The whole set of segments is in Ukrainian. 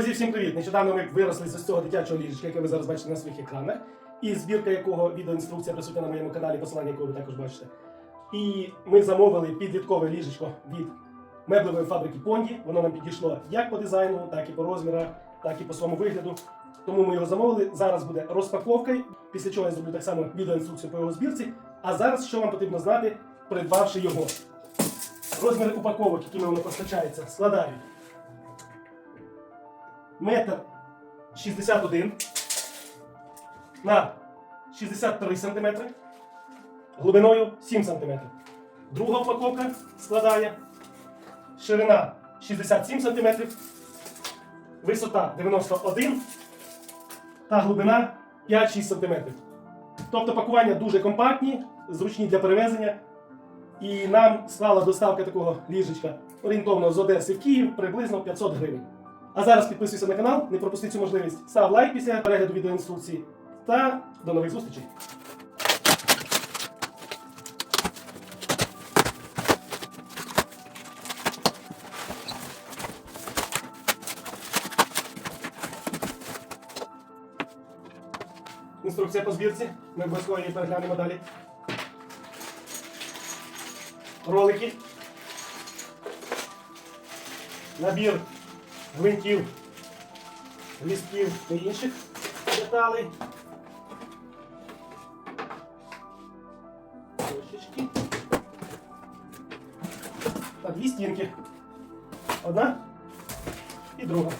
Друзі, всім привіт! Нещодавно ми виросли з цього дитячого ліжечка, яке ви зараз бачите на своїх екранах. І збірка якого відеоінструкція присутня на моєму каналі, посилання якого ви також бачите. І ми замовили підліткове ліжечко від меблевої фабрики Понді. Воно нам підійшло як по дизайну, так і по розмірах, так і по своєму вигляду. Тому ми його замовили. Зараз буде розпаковка, після чого я зроблю так само відеоінструкцію по його збірці. А зараз що вам потрібно знати, придбавши його. Розміри упаковок, якими воно постачається, складають метр 61 на 63 см, глибиною 7 см. Друга упаковка складає ширина 67 см, висота 91 та глибина 5-6 см. Тобто пакування дуже компактні, зручні для перевезення. І нам склала доставка такого ліжечка орієнтовно з Одеси в Київ приблизно 500 гривень. А зараз підписуйся на канал, не пропусти цю можливість. Став лайк після перегляду відеоінструкції. Та до нових зустрічей. Інструкція по збірці. Ми обов'язково її переглянемо далі. Ролики. Набір гвинтів, лістків та інших деталей. Дощечки. Та дві стінки. Одна і друга.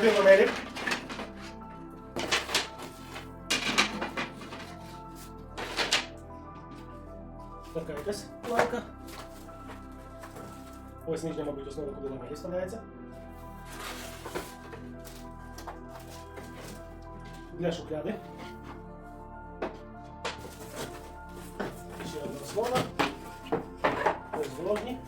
Набір номерів. Така якась планка. Ось нижня, мабуть, основа, куди ламелі вставляється. Для шухляди. Ще одна основа. Ось головні.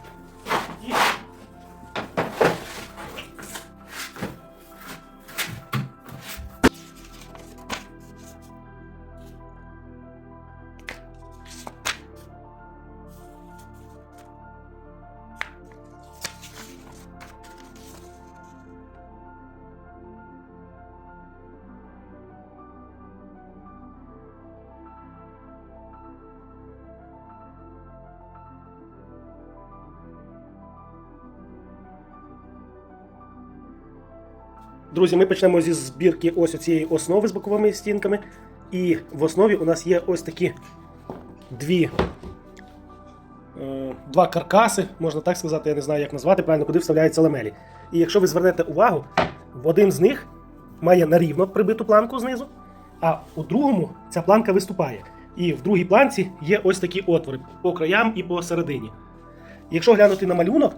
Друзі, ми почнемо зі збірки ось цієї основи з боковими стінками. І в основі у нас є ось такі дві, е, два каркаси, можна так сказати, я не знаю, як назвати правильно, куди вставляються ламелі. І якщо ви звернете увагу, в один з них має нарівно прибиту планку знизу, а у другому ця планка виступає. І в другій планці є ось такі отвори по краям і по середині. Якщо глянути на малюнок,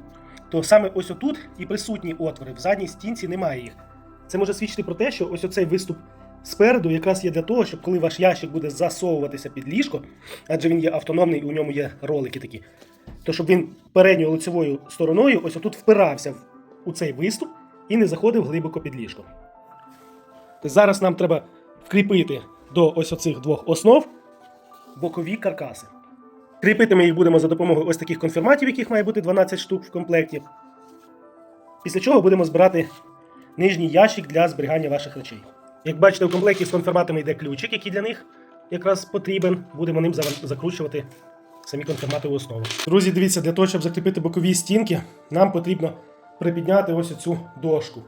то саме ось отут і присутні отвори, в задній стінці немає їх. Це може свідчити про те, що ось оцей виступ спереду якраз є для того, щоб коли ваш ящик буде засовуватися під ліжко, адже він є автономний і у ньому є ролики такі, то щоб він передньою лицевою стороною ось отут впирався у цей виступ і не заходив глибоко під ліжко. Тобто зараз нам треба вкріпити до ось оцих двох основ бокові каркаси. Кріпити ми їх будемо за допомогою ось таких конфірматів, яких має бути 12 штук в комплекті. Після чого будемо збирати нижній ящик для зберігання ваших речей. Як бачите, в комплекті з конфірматами йде ключик, який для них якраз потрібен. Будемо ним закручувати самі конфірмати в основу. Друзі, дивіться, для того, щоб закріпити бокові стінки, нам потрібно припідняти ось цю дошку.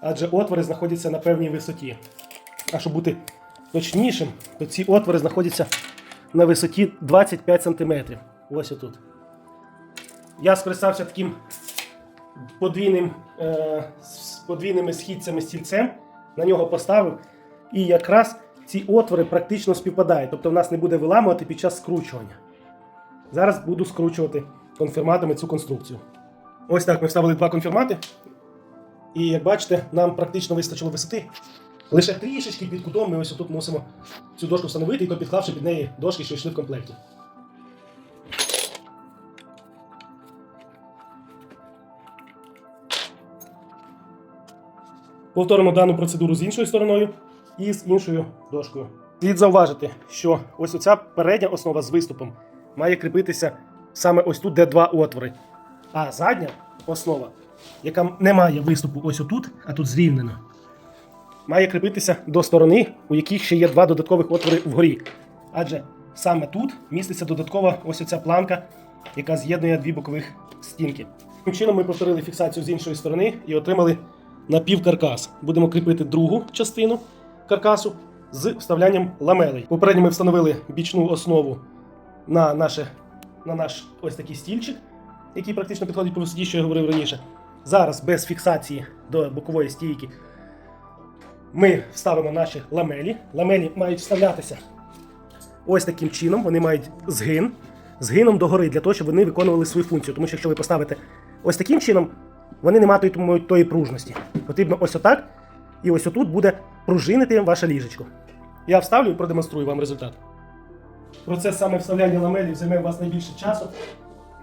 Адже отвори знаходяться на певній висоті. А щоб бути точнішим, то ці отвори знаходяться на висоті 25 см. Ось отут. Я скористався таким подвійним, е, подвійними східцями стільцем, на нього поставив. І якраз ці отвори практично співпадають. Тобто в нас не буде виламувати під час скручування. Зараз буду скручувати конфірматами цю конструкцію. Ось так ми вставили два конфірмати. І як бачите, нам практично вистачило висоти. Лише трішечки під кутом ми ось тут мусимо цю дошку встановити, і то підклавши під неї дошки, що йшли в комплекті. Повторимо дану процедуру з іншою стороною і з іншою дошкою. Слід зауважити, що ось оця передня основа з виступом має кріпитися саме ось тут, де два отвори. А задня основа, яка не має виступу ось отут, а тут зрівнено, має кріпитися до сторони, у яких ще є два додаткових отвори вгорі. Адже саме тут міститься додаткова ось оця планка, яка з'єднує дві бокових стінки. Таким чином ми повторили фіксацію з іншої сторони і отримали напівкаркас. Будемо кріпити другу частину каркасу з вставлянням ламелей. Попередньо ми встановили бічну основу на, наше, на наш ось такий стільчик, який практично підходить по висоті, що я говорив раніше. Зараз без фіксації до бокової стійки ми вставимо наші ламелі. Ламелі мають вставлятися ось таким чином. Вони мають згин, згином догори для того, щоб вони виконували свою функцію. Тому що якщо ви поставите ось таким чином, вони не матимуть тої пружності. Потрібно ось отак, і ось отут буде пружинити ваше ліжечко. Я вставлю і продемонструю вам результат. Процес саме вставляння ламелів займе у вас найбільше часу.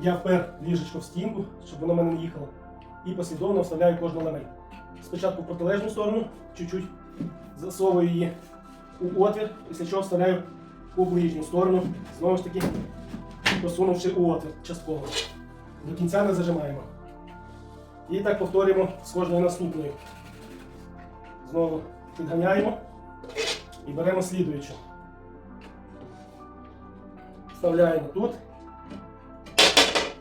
Я впер ліжечко в стінку, щоб воно мене не їхало. І послідовно вставляю кожну ламель. Спочатку в протилежну сторону, чуть-чуть засовую її у отвір, після чого вставляю у ближню сторону, знову ж таки посунувши у отвір частково. До кінця не зажимаємо. І так повторюємо з кожною наступною. Знову підганяємо і беремо слідуючу. Вставляємо тут.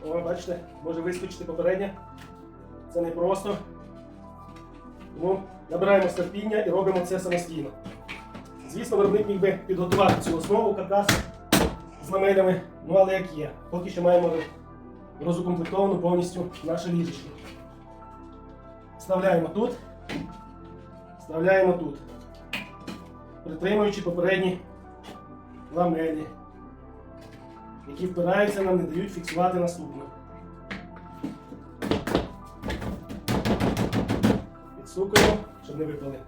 О, бачите, може вискочити попереднє. Це не просто. Тому набираємо терпіння і робимо це самостійно. Звісно, виробник міг би підготувати цю основу каркас з ламелями, ну але як є. Поки що маємо розукомплектовану повністю наше ліжечко. Вставляємо тут, вставляємо тут, притримуючи попередні ламелі, які впираються нам, не дають фіксувати наступну. Підсукуємо, щоб не випали.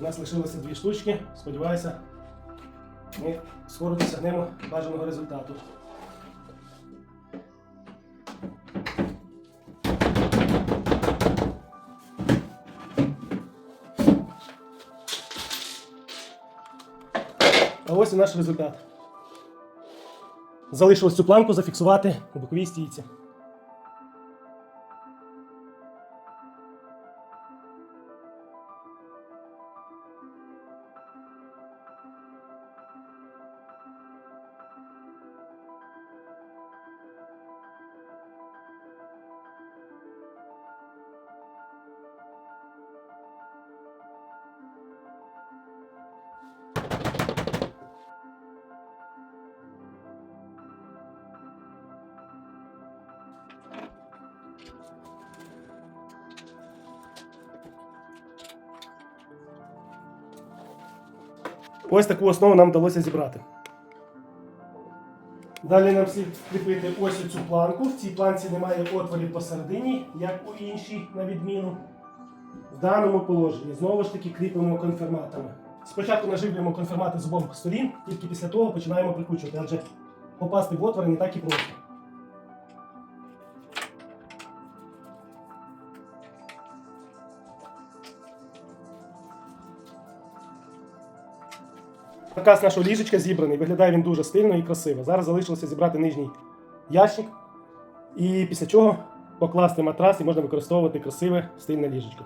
У нас лишилося дві штучки. Сподіваюся, ми скоро досягнемо бажаного результату. Ось і наш результат. Залишилось цю планку зафіксувати у боковій стійці. Ось таку основу нам вдалося зібрати. Далі нам слід кріпити ось цю планку. В цій планці немає отворів посередині, як у іншій, на відміну. В даному положенні знову ж таки кріпимо конферматами. Спочатку наживлюємо конфермати з обох сторін, тільки після того починаємо прикручувати, адже попасти в отвори не так і просто. Каркас нашого ліжечка зібраний, виглядає він дуже стильно і красиво. Зараз залишилося зібрати нижній ящик, і після чого покласти матрас і можна використовувати красиве стильне ліжечко.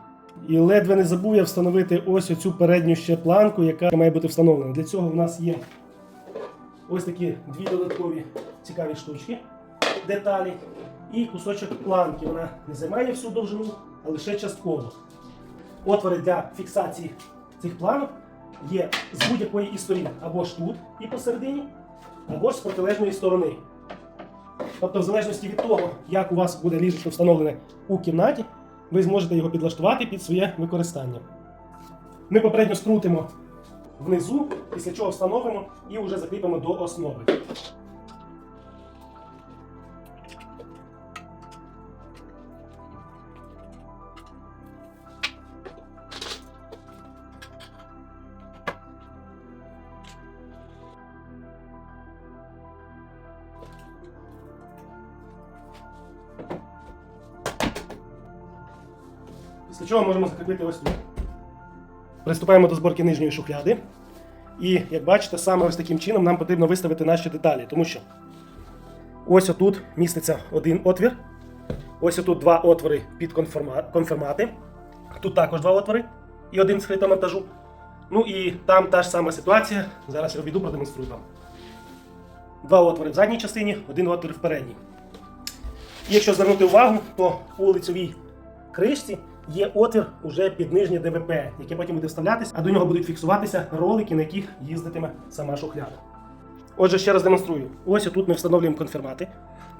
І ледве не забув я встановити ось оцю передню ще планку, яка має бути встановлена. Для цього в нас є ось такі дві додаткові цікаві штучки, деталі, і кусочок планки. Вона не займає всю довжину, а лише частково. Отвори для фіксації цих планок є з будь-якої із сторін, або ж тут і посередині, або ж з протилежної сторони. Тобто, в залежності від того, як у вас буде ліжечко встановлене у кімнаті, ви зможете його підлаштувати під своє використання. Ми попередньо скрутимо внизу, після чого встановимо і вже закріпимо до основи. Чого можемо закріпити ось тут. Приступаємо до зборки нижньої шухляди. І як бачите, саме ось таким чином нам потрібно виставити наші деталі, тому що ось отут міститься один отвір, ось отут два отвори під конформати, тут також два отвори і один скрита монтажу. Ну і там та ж сама ситуація. Зараз я обійду, продемонструю вам. Два отвори в задній частині, один отвір в передній. І якщо звернути увагу, то у лицьовій кришці є отвір уже під нижнє ДВП, яке потім буде вставлятися, а до нього будуть фіксуватися ролики, на яких їздитиме сама шухляда. Отже, ще раз демонструю. Ось отут ми встановлюємо конфірмати.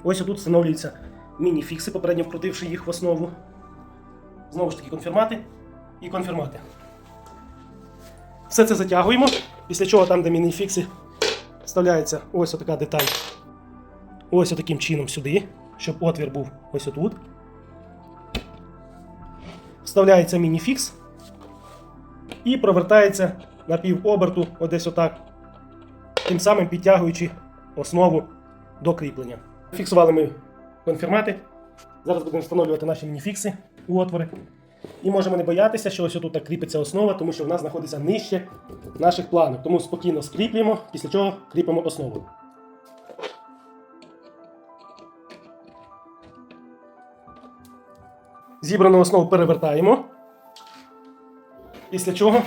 Ось отут встановлюються міні-фікси, попередньо вкрутивши їх в основу. Знову ж таки, конфірмати і конфірмати. Все це затягуємо, після чого там, де міні-фікси, вставляється ось така деталь. Ось таким чином сюди, щоб отвір був ось отут. Вставляється міні-фікс і провертається на півоберту, одесь отак, тим самим підтягуючи основу до кріплення. Фіксували ми конфірмати. Зараз будемо встановлювати наші мініфікси у отвори. І можемо не боятися, що ось тут так кріпиться основа, тому що в нас знаходиться нижче наших планок. Тому спокійно скріплюємо, після чого кріпимо основу. Зібрану основу перевертаємо. Після чого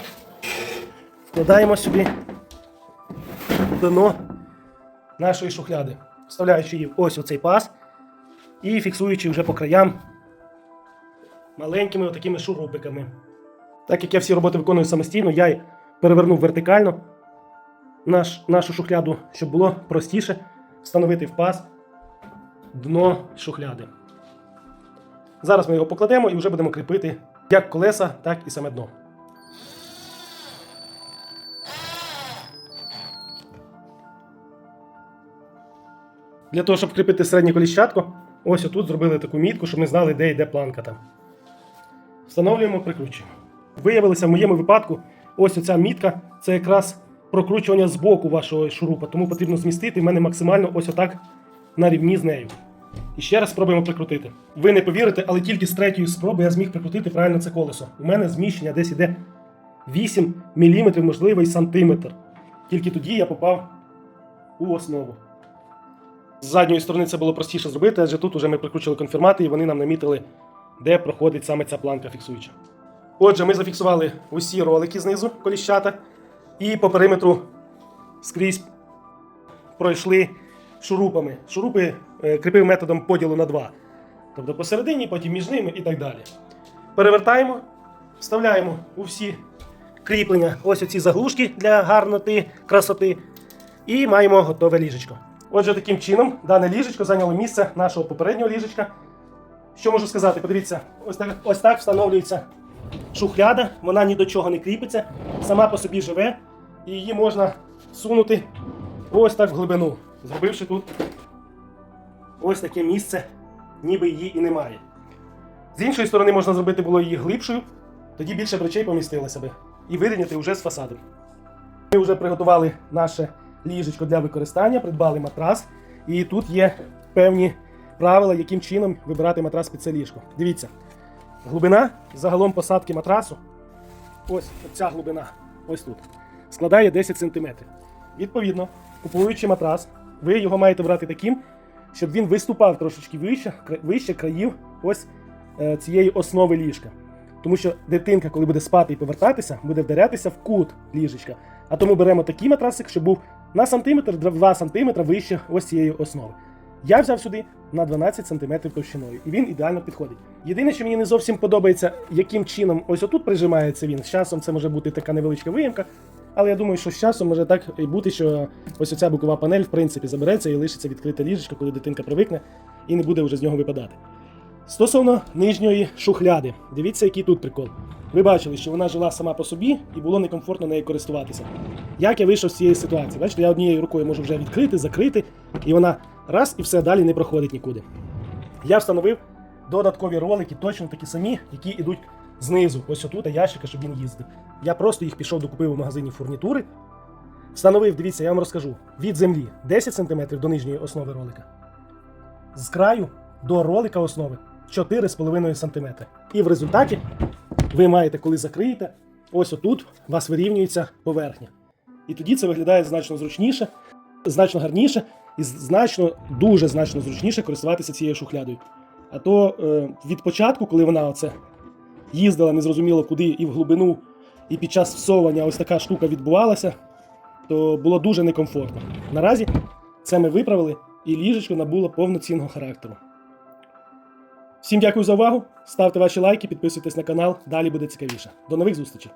вкладаємо сюди дно нашої шухляди, вставляючи її ось у цей паз і фіксуючи вже по краям маленькими отакими шурупиками. Так як я всі роботи виконую самостійно, я перевернув вертикально наш, нашу шухляду, щоб було простіше встановити в паз дно шухляди. Зараз ми його покладемо і вже будемо кріпити як колеса, так і саме дно. Для того, щоб кріпити середнє коліщатко, ось отут зробили таку мітку, щоб ми знали, де йде планка там. Встановлюємо, прикручуємо. Виявилося в моєму випадку, ось оця мітка це якраз прокручування з боку вашого шурупа, тому потрібно змістити в мене максимально ось отак на рівні з нею. І ще раз спробуємо прикрутити. Ви не повірите, але тільки з третьої спроби я зміг прикрутити правильно це колесо. У мене зміщення десь іде 8 мм, можливо, і сантиметр. Тільки тоді я попав у основу. З задньої сторони це було простіше зробити, адже тут уже ми прикручували конфірмати і вони нам намітили, де проходить саме ця планка фіксуюча. Отже, ми зафіксували усі ролики знизу коліщата і по периметру скрізь пройшли шурупами. Шурупи е, кріпив методом поділу на два. Тобто посередині, потім між ними і так далі. Перевертаємо, вставляємо у всі кріплення ось оці заглушки для гарноти, красоти. І маємо готове ліжечко. Отже, таким чином, дане ліжечко зайняло місце нашого попереднього ліжечка. Що можу сказати? Подивіться, ось так, ось так встановлюється шухляда, вона ні до чого не кріпиться, сама по собі живе, і її можна сунути ось так в глибину, зробивши тут ось таке місце, ніби її і немає. З іншої сторони, можна зробити було її глибшою, тоді більше речей помістилося би, і вирівняти вже з фасаду. Ми вже приготували наше ліжечко для використання, придбали матрас, і тут є певні правила, яким чином вибирати матрас під це ліжко. Дивіться, глибина загалом посадки матрасу, ось ця глибина, ось тут, складає 10 см. Відповідно, купуючи матрас, ви його маєте брати таким, щоб він виступав трошечки вище, вище країв ось е, цієї основи ліжка. Тому що дитинка, коли буде спати і повертатися, буде вдарятися в кут ліжечка. А тому беремо такий матрасик, щоб був на сантиметр, 2 сантиметра вище ось цієї основи. Я взяв сюди на 12 см товщиною, і він ідеально підходить. Єдине, що мені не зовсім подобається, яким чином ось отут прижимається він. З часом це може бути така невеличка виїмка. Але я думаю, що з часом може так і бути, що ось оця бокова панель в принципі забереться і лишиться відкрите ліжечко, коли дитинка привикне і не буде вже з нього випадати. Стосовно нижньої шухляди, дивіться, який тут прикол. Ви бачили, що вона жила сама по собі і було некомфортно нею користуватися. Як я вийшов з цієї ситуації? Бачите, я однією рукою можу вже відкрити, закрити, і вона раз і все далі не проходить нікуди. Я встановив додаткові ролики, точно такі самі, які йдуть знизу, ось отут ящика, щоб він їздив. Я просто їх пішов докупив у магазині фурнітури. Встановив, дивіться, я вам розкажу, від землі 10 см до нижньої основи ролика. З краю до ролика основи 4,5 см. І в результаті ви маєте, коли закриєте, ось отут у вас вирівнюється поверхня. І тоді це виглядає значно зручніше, значно гарніше і значно, дуже значно зручніше користуватися цією шухлядою. А то е, від початку, коли вона оце їздила незрозуміло куди і в глибину, і під час всовування ось така штука відбувалася, то було дуже некомфортно. Наразі це ми виправили, і ліжечко набуло повноцінного характеру. Всім дякую за увагу. Ставте ваші лайки, підписуйтесь на канал, далі буде цікавіше. До нових зустрічей!